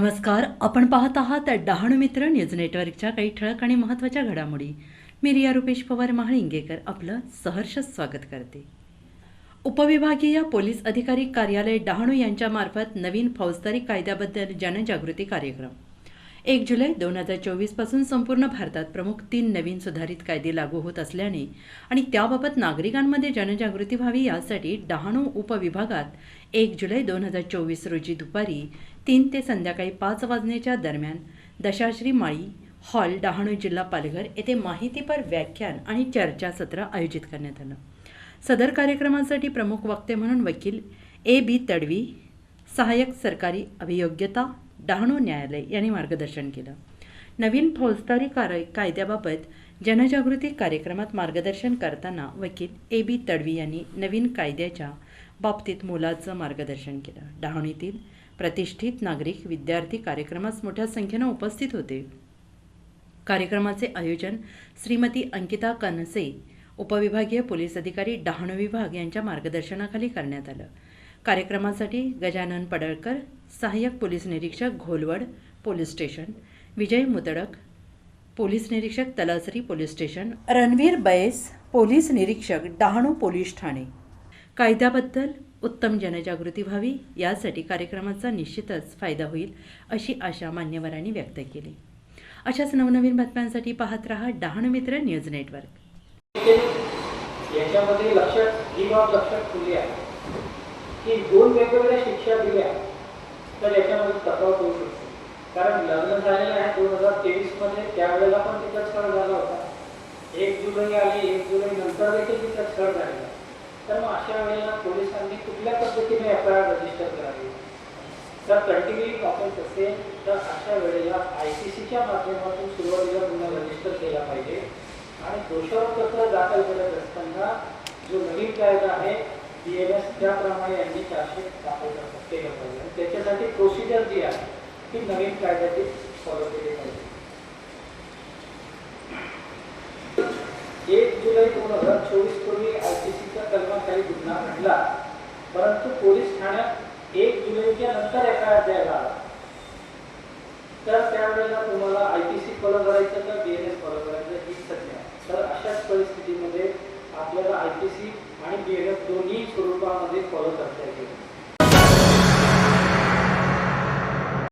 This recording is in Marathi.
नमस्कार. आपण पाहत आहात डहाणू मित्र न्यूज नेटवर्कच्या काही ठळक आणि महत्त्वाच्या घडामोडी. मी रिया रुपेश पवार महाळिंगेकर आपलं सहर्ष स्वागत करते. उपविभागीय पोलीस अधिकारी कार्यालय डहाणू यांच्यामार्फत नवीन फौजदारी कायद्याबद्दल जनजागृती कार्यक्रम. एक जुलै दोन हजार चोवीसपासून संपूर्ण भारतात प्रमुख तीन नवीन सुधारित कायदे लागू होत असल्याने आणि त्याबाबत नागरिकांमध्ये जनजागृती व्हावी यासाठी डहाणू उपविभागात एक जुलै दोन हजार चोवीस रोजी दुपारी तीन ते संध्याकाळी पाच वाजण्याच्या दरम्यान दशाश्री माळी हॉल डहाणू जिल्हा पालघर येथे माहितीपर व्याख्यान आणि चर्चासत्र आयोजित करण्यात आलं. सदर कार्यक्रमासाठी प्रमुख वक्ते म्हणून वकील ए बी तडवी सहाय्यक सरकारी अभियोग्यता डहाणू न्यायालय यांनी मार्गदर्शन केलं. नवीन फौजदारी कार कायद्याबाबत जनजागृती कार्यक्रमात मार्गदर्शन करताना वकील ए बी तडवी यांनी नवीन कायद्याच्या बाबतीत मोलाचं मार्गदर्शन केलं. डहाणीतील प्रतिष्ठित नागरिक विद्यार्थी कार्यक्रमास मोठ्या संख्येनं उपस्थित होते. कार्यक्रमाचे आयोजन श्रीमती अंकिता कनसे उपविभागीय पोलीस अधिकारी डहाणू विभाग यांच्या मार्गदर्शनाखाली करण्यात आलं. कार्यक्रमासाठी गजानन पडळकर सहाय्यक पोलीस निरीक्षक Gholwad police station. Vijay Mutadak police निरीक्षक Talasari police station. Ranveer Bais police निरीक्षक डहाणू पोलीस ठाणे. कायद्याबद्दल उत्तम जनजागृती व्हावी यासाठी कार्यक्रमाचा निश्चितच फायदा होईल अशी आशा मान्यवरांनी व्यक्त केली. अशाच नवनवीन बातम्यांसाठी पाहत रहा डहाणू मित्र न्यूज नेटवर्क. याच्यामध्ये लक्षात ही बाब लक्षात ठेवली आहे. की दोन वेगवेगळ्या शिक्षा दिल्या. तर याच्यामध्ये तफावत होऊ शकते. कारण लग्न झालेलं आहे दोन हजार तेवीसमध्ये त्यावेळेला पण तिचा स्थळ झाला होता. एक जुलै आली एक जुलै नंतर देखील तिचा स्थळ झालेला तर मग अशा वेळेला पोलिसांनी कुठल्या पद्धतीने एफ आय आर रजिस्टर करावी जर कंटिन्यू वापरत असेल तर अशा वेळेला आय सी सीच्या माध्यमातून सुरुवातीला गुन्हा रजिस्टर केला पाहिजे. आणि दोषारोपत्र दाखल करत असताना जो नवीन कायदा आहे बी एन एस त्याप्रमाणे यांनी चारशे दाखल केलं पाहिजे. त्याच्यासाठी प्रोसिजर जी आहे ती नवीन कायद्याची फॉलो केली पाहिजे. एक जुलै दोन हजार चोवीस पूर्वी आय सी सीच्या कलमाखाली गुन्हा घडला. परंतु पोलीस ठाण्यात एक जुलैच्या नंतर एका द्यायला आला तर त्यावेळेला तुम्हाला आय पी सी फॉलो करायचं का बी एन एस फॉलो करायचं ही सध्या तर अशाच परिस्थितीमध्ये आपल्याला आय पी सी आणि बी एन एस दोन्ही